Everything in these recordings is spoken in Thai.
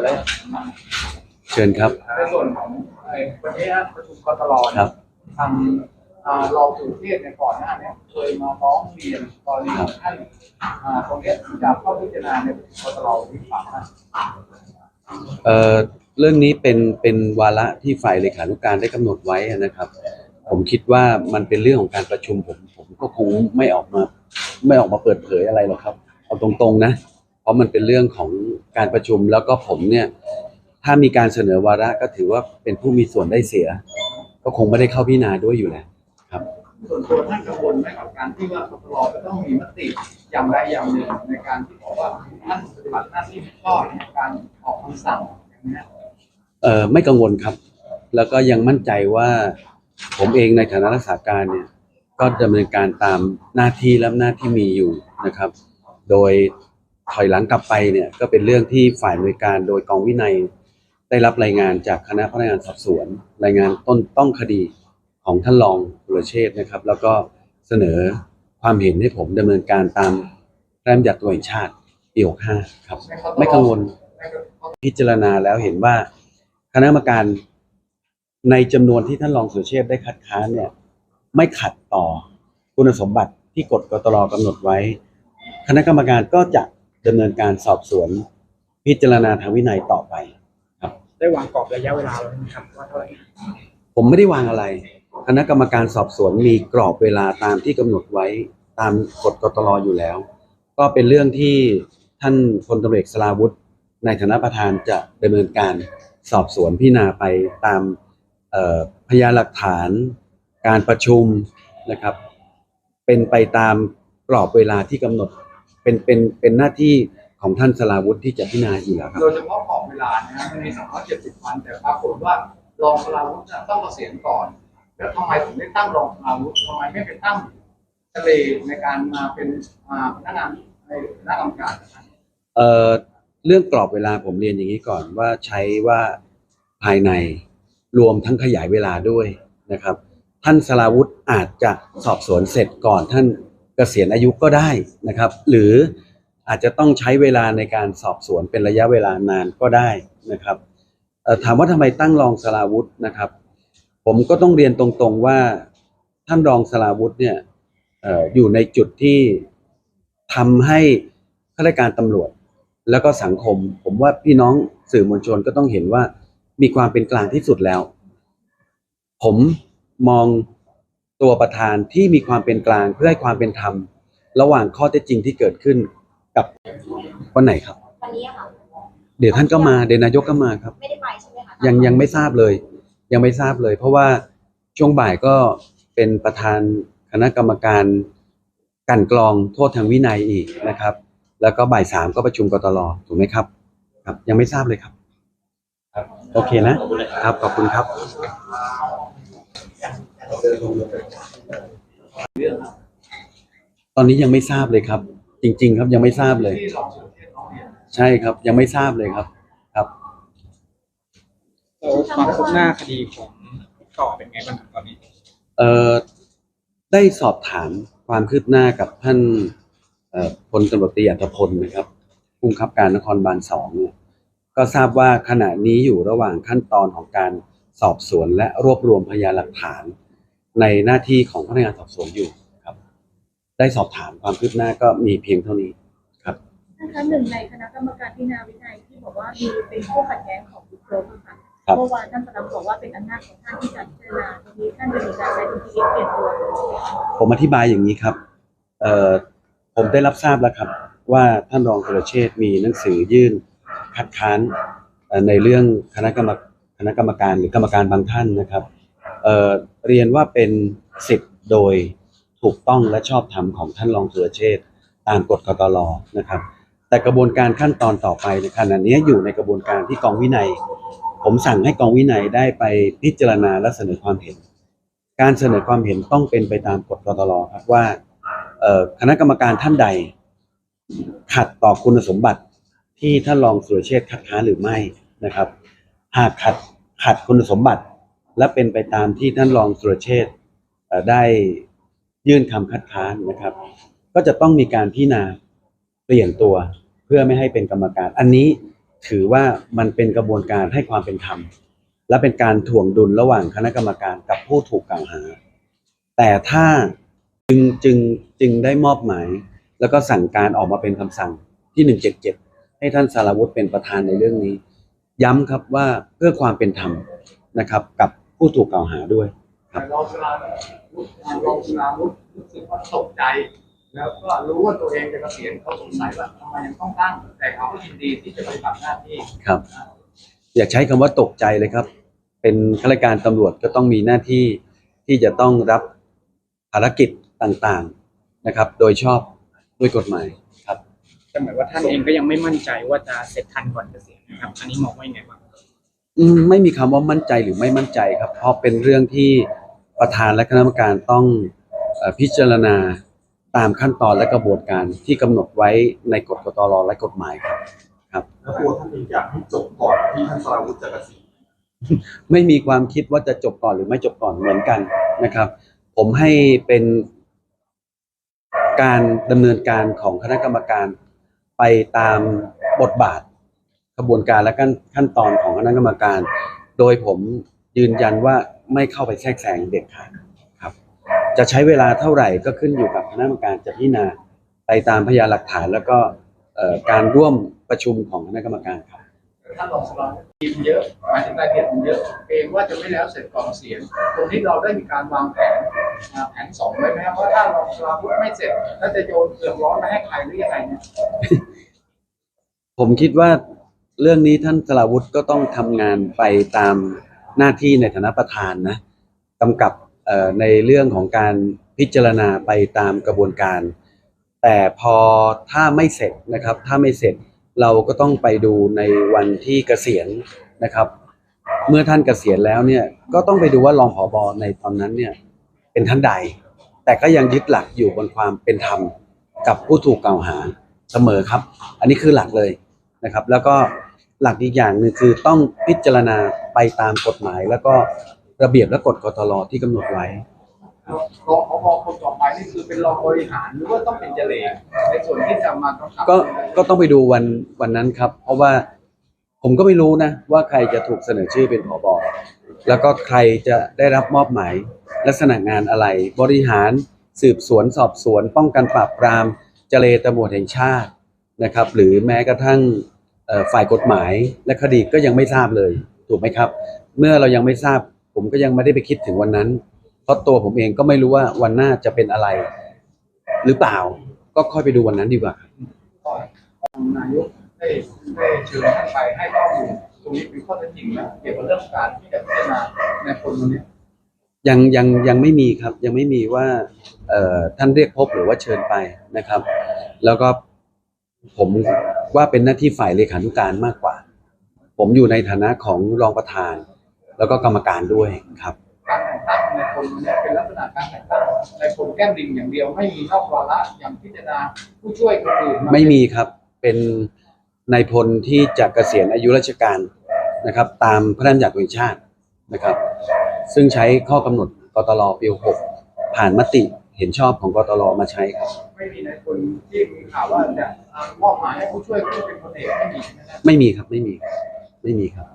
ดแล้วเชิญครับ ในส่วนของไอ้วันนี้ประชุมกตลครับ ทางอ่ารองสุเทพในยก่อนหน้าเนี้เคยมาร้องเรียนกรณีของท่านอ่าตรงเนี้ยจะเข้าพิจารณาในประชุมกตลหรือเปล่านะเอ่อเรื่องนี้เป็นเป็นวาระที่ฝ่ายเลขานุการได้กำหนดไว้นะครับ ผมคิดว่ามันเป็นเรื่องของการประชุมผมผมก็คงไม่ออกมา ไม่ออกมาเปิดเผยอะไรหรอกครับ เอาตรงๆนะเพ ราะมันเป็นเรื่องของการประชุมแล้วก็ผมเนี่ย ถ้ามีการเสนอวาระก็ถือว่าเป็นผู้มีส่วนได้เสีย ก็คงไม่ได้เข้าพิจารณาด้วยอยู่แล้วครับ ส่วนตัวท่านกังวลไหมกับการที่ว่ากตลจะต้องมีมติอย่างใดอย่างหนึ่งในการที่บอกว่าท่านปฏิบัติหน้าที่ไม่ชอบในการออกคำสั่งอย่างนี้ยเอ่อไม่กังวลครับ แล้วก็ยังมั่นใจว่าผมเองในฐานะรักษาการเนี่ย ก็ดำเนินการตามหน้าที่และหน้าที่มีอยู่นะครับ โดย ถอยหลังกลับไปเนี่ยก็เป็นเรื่องที่ฝ่ายบริการโดยกองวินัย ได้รับรายงานจากคณะพนักงานสอบสวน รายงานต้นต้องคดีของท่านรองบุรเชษฐ์นะครับ แล้วก็เสนอความเห็นให้ผมดำเนินการตามพระราชบัญญัติตัวแห่งชาติปี65ครับ ไม่กังวลพิจารณาแล้วเห็นว่าคณะกรรมการในจำนวนที่ท่านรองสุเชษฐ์ได้คัดค้านเนี่ย ไม่ขัดต่อคุณสมบัติที่กฎกตรกำหนดไว้ คณะกรรมการก็จะ ดำเนินการสอบสวนพิจารณาทางวินัยต่อไป ได้วางกรอบระยะเวลาไว้ไหมครับว่าเท่าไหร่ผมไม่ได้วางอะไร คณะกรรมการสอบสวนมีกรอบเวลาตามที่กำหนดไว้ตามกฎกตรอยู่แล้ว ก็เป็นเรื่องที่ท่านพลตำรวจเอกสราวุธ ในฐานะประธานจะดำเนินการสอบสวนพิจารณาไปตามเอ่อพยานหลักฐาน การประชุมนะครับ เป็นไปตามกรอบเวลาที่กำหนด เป็นเป็นเป็นหน้าที่ของท่านสราวุธที่จะพิจารณาอยู่แล้วครับ โดยเฉพาะกรอบเวลานะฮะมันมี270วันแต่ปรากฏว่ารองพลาวุฒิน่ะต้องเกษียณก่อน แล้วทำไมถึงไม่ตั้งรองพลาวุฒิทำไมไม่ไปตั้งทะเลในการมาเป็นอ่าพนักงานในคณะกรรมการนะครับ เอ่อเรื่องกรอบเวลาผมเรียนอย่างนี้ก่อนว่าใช้ว่าภายในรวมทั้งขยายเวลาด้วยนะครับ ท่านสราวุธอาจจะสอบสวนเสร็จก่อนท่านเก ษียณอายุก็ได้นะครับ หรืออาจจะต้องใช้เวลาในการสอบสวนเป็นระยะเวลานานก็ได้นะครับถามว่าทำไมตั้งรองสราวุธนะครับ ผมก็ต้องเรียนตรงๆว่าท่านรองสราวุธเนี่ยเอ่ออยู่ในจุดที่ทำให้ข้าราชการตำรวจแล้วก็สังคม ผมว่าพี่น้องสื่อมวลชนก็ต้องเห็นว่ามีความเป็นกลางที่สุดแล้ว ผมมอง ตัวประธานที่มีความเป็นกลางเพื่อให้ความเป็นธรรม ระหว่างข้อเท็จจริงที่เกิดขึ้นกับวันไหนครับ วันนี้อะค่ะ เดี๋ยวท่านก็มาเดี๋ยวนายกก็มาครับ ไม่ได้ไปใช่ไหมคะยังยังไม่ทราบเลย ยังไม่ทราบเลย เพราะว่าช่วงบ่ายก็เป็นประธานคณะกรรมการกลันกรองโทษทางวินัยอีกนะครับ แล้วก็บ่ายสามก็ประชุมกตลถูกไหมครับ ครับ ยังไม่ทราบเลยครับ โอเคนะครับ ขอบคุณครับ ตอนนี้ยังไม่ทราบเลยครับ จริง ๆ ครับยังไม่ทราบเลยที่รองสุเทพร้องเรียนใช่ครับ ยังไม่ทราบเลยครับ ครับแล้วความคืบหน้าคดีของต่อเป็นไงบ้างครับตอนนี้ เอ่อได้สอบถามความคืบหน้ากับท่านเอ่อพลตำรวจตรีอัธพลนะครับผู้บังคับการนครบาลสองเนี่ยก็ทราบว่าขณะนี้อยู่ระหว่างขั้นตอนของการสอบสวนและรวบรวมพยานหลักฐาน ในหน้าที่ของพนักงานสอบสวนอยู่ครับ ได้สอบถามความคืบหน้าก็มีเพียงเท่านี้ครับท่านคะหนึ่งในคณะกรรมการพิจารณาวินัยที่บอกว่ามีเป็นคู่ขัดแย้งของบิ๊กโจ๊กอะค่ะครับเมื่อวานท่านสลับบอกว่าเป็นอำนาจของท่านที่จะพิจารณาตรงนี้ท่านจะมีการใช้ดุลพินิจเปลี่ยนตัวผมอธิบายอย่างนี้ครับเอ่อผมได้รับทราบแล้วครับ ว่าท่านรองสุรเชษฐ์มีหนังสือยื่นคัดค้านเอ่อในเรื่องคณะกรรมคณะกรรมการหรือกรรมการบางท่านนะครับ เเรียนว่าเป็นสิทธิ์โดยถูกต้องและชอบธรรมของท่านรองสุรเชษตามกฎกตลนะครับ แต่กระบวนการขั้นตอนต่อไปในขณะนี้อยู่ในกระบวนการที่กองวินัย ผมสั่งให้กองวินัยได้ไปพิจารณาและเสนอความเห็น การเสนอความเห็นต้องเป็นไปตามกฎกตลครับว่าคณะกรรมการท่านใด ขัดต่อคุณสมบัติที่ท่านรองสุรเชษคัดค้านหรือไม่นะครับ หากขัดขัดคุณสมบัติ และเป็นไปตามที่ท่านรองสุรเชษได้ยื่นคำคัดค้านนะครับ ก็จะต้องมีการพิจารณาเปลี่ยนตัวเพื่อไม่ให้เป็นกรรมการ อันนี้ถือว่ามันเป็นกระบวนการให้ความเป็นธรรม และเป็นการถ่วงดุลระหว่างคณะกรรมการกับผู้ถูกกล่าวหา แต่ถ้าจึงจึงจึงได้มอบหมาย แล้วก็สั่งการออกมาเป็นคำสั่งที่ 177 ให้ท่านสารวุฒิเป็นประธานในเรื่องนี้ ย้ำครับว่าเพื่อความเป็นธรรมนะครับกับ ผู้ถูกกล่าวหาด้วย แต่รองสลาวุฒิรองสลาวุฒิรู้สึกว่าตกใจ แล้วก็รู้ว่าตัวเองจะเกษียณเขาสงสัยว่าทำไมยังต้องตั้ง แต่เขาก็ยินดีที่จะปฏิบัติหน้าที่ครับ อยากใช้คำว่าตกใจเลยครับ เป็นข้าราชการตำรวจก็ต้องมีหน้าที่ที่จะต้องรับภารกิจต่างๆนะครับ โดยชอบด้วยกฎหมายครับ แต่เหมือนว่าท่านเองก็ยังไม่มั่นใจว่าจะเสร็จทันก่อนเกษียณนะครับ อันนี้มองว่ายังไงบ้าง อืมไม่มีคำว่ามั่นใจหรือไม่มั่นใจครับ เพราะเป็นเรื่องที่ประธานและคณะกรรมการต้องเอ่อพิจารณาตามขั้นตอนและกระบวนการที่กำหนดไว้ในกฎกตรและกฎหมายครับ แล้วตัวท่านเองอยากให้จบก่อนที่ท่านสราวุฒิจะเกษียณไม่มีความคิดว่าจะจบก่อนหรือไม่จบก่อนเหมือนกันนะครับ ผมให้เป็นการดำเนินการของคณะกรรมการไปตามบทบาทก ระบวนการและขั้นขั้นตอนของคณะกรรมการ โดยผมยืนยันว่าไม่เข้าไปแทรกแซงเด็ดขาดครับ จะใช้เวลาเท่าไหร่ก็ขึ้นอยู่กับคณะกรรมการจะพิจารณาไปตามพยานหลักฐานแล้วก็เอ่อการร่วมประชุมของคณะกรรมการครับท่านรองสลาวุฒิทีมเยอะหมายถึงรายละเอียดมันเยอะเกรงว่าจะไม่แล้วเสร็จก่อนเกษียณตรงนี้เราได้มีการวางแผนอ่าแผนสองไว้ไหมครับว่าถ้ารองสลาวุฒิไม่เสร็จแล้วจะโยนเกลือร้อนมาให้ใครหรือยังไงเนี่ยผมคิดว่า เรื่องนี้ท่านสราวุธก็ต้องทำงานไปตามหน้าที่ในฐานะประธานนะกำกับเอ่อในเรื่องของการพิจารณาไปตามกระบวนการ แต่พอถ้าไม่เสร็จนะครับ ถ้าไม่เสร็จเราก็ต้องไปดูในวันที่เกษียณนะครับ เมื่อท่านเกษียณแล้วเนี่ยก็ต้องไปดูว่ารองผอบอในตอนนั้นเนี่ยเป็นท่านใด แต่ก็ยังยึดหลักอยู่บนความเป็นธรรมกับผู้ถูกกล่าวหาเสมอครับ อันนี้คือหลักเลยนะครับ แล้วก็ หลักอีกอย่างหนึ่งคือต้องพิจารณาไปตามกฎหมาย แล้วก็ระเบียบและกฎกตลที่กำหนดไว้ รองผบคนต่อไปนี่คือเป็นรองบริหารหรือว่าต้องเป็นเจเลในส่วนที่จะมากำกับก็ก็ต้องไปดูวันวันนั้นครับ เพราะว่าผมก็ไม่รู้นะ ว่าใครจะถูกเสนอชื่อเป็นผอบอแล้วก็ใครจะได้รับมอบหมาย ลักษณะงานอะไร บริหารสืบสวนสอบสวน ป้องกันปราบปรามเจเลตำรวจแห่งชาตินะครับ หรือแม้กระทั่งเอ่อ ฝ่ายกฎหมายและคดีก็ยังไม่ทราบเลยถูกไหมครับ เมื่อเรายังไม่ทราบ ผมก็ยังไม่ได้ไปคิดถึงวันนั้น เพราะตัวผมเองก็ไม่รู้ว่าวันหน้าจะเป็นอะไร หรือเปล่าก็ค่อยไปดูวันนั้นดีกว่า นายกได้ได้เชิญท่านไปให้ข้อมูลตรงนี้เป็นข้อเท็จจริงนะเกี่ยวกับเรื่องการที่จะพิจารณาในคนคนนี้ยังยังยังไม่มีครับยังไม่มีว่าเอ่อท่านเรียกพบหรือว่าเชิญไปนะครับ แล้วก็ ผมว่าเป็นหน้าที่ฝ่ายเลขานุการมากกว่า ผมอยู่ในฐานะของรองประธาน แล้วก็กรรมการด้วยครับการแต่งตั้งในคนคนนี้เป็นลักษณะการแต่งตั้งในคนแก้มลิงอย่างเดียวไม่มีนอกวาระอย่างพิจารณาผู้ช่วยคนอื่นไม่มีครับเป็นนายพลที่จะเกษียณอายุราชการนะครับ ตามพระราชบัญญัติแห่งชาตินะครับ ซึ่งใช้ข้อกำหนดกตลปี 6 ผ่านมติ เห็นชอบของกตลมาใช้ครับ ไม่มีในคนที่มีข่าวว่าจะมอบหมายให้ผู้ช่วยผู้เป็นคนเอกไม่มีใช่ไหมครับไม่มีครับไม่มีไม่มีครับ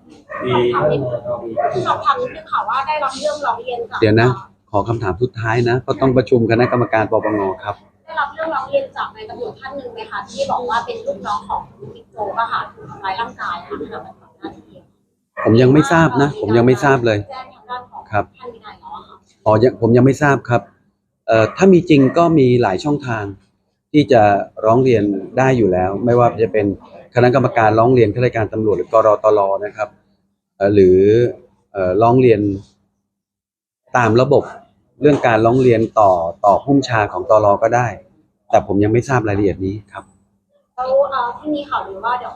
มีถามนิดนึงสอบถามนิดนึงค่ะว่าได้รับเรื่องร้องเรียนจากเดี๋ยวนะ ขอคำถามสุดท้ายนะเพราะต้องประชุมคณะกรรมการปปงครับได้รับเรื่องร้องเรียนจากนายตำรวจท่านหนึ่งไหมคะที่บอกว่าเป็นลูกน้องของบิ๊กโจ๊กอะค่ะถูกทำร้ายร่างกายค่ะขณะปฏิบัติหน้าที่ผมยังไม่ทราบนะ ผมยังไม่ทราบเลยแจ้งทางด้านของครับท่านวินัยแล้วอะค่ะอ๋อยังผมยังไม่ทราบครับเอ่อ ถ้ามีจริงก็มีหลายช่องทางที่จะร้องเรียนได้อยู่แล้ว ไม่ว่าจะเป็นคณะกรรมการร้องเรียนข้าราชการตำรวจหรือกรตลนะครับเอ่อหรือเอ่อร้องเรียนตามระบบเรื่องการร้องเรียนต่อต่อผู้ชาของตรก็ได้ แต่ผมยังไม่ทราบรายละเอียดนี้ครับแล้วเอ่อที่มีข่าวหรือว่าเดี๋ยว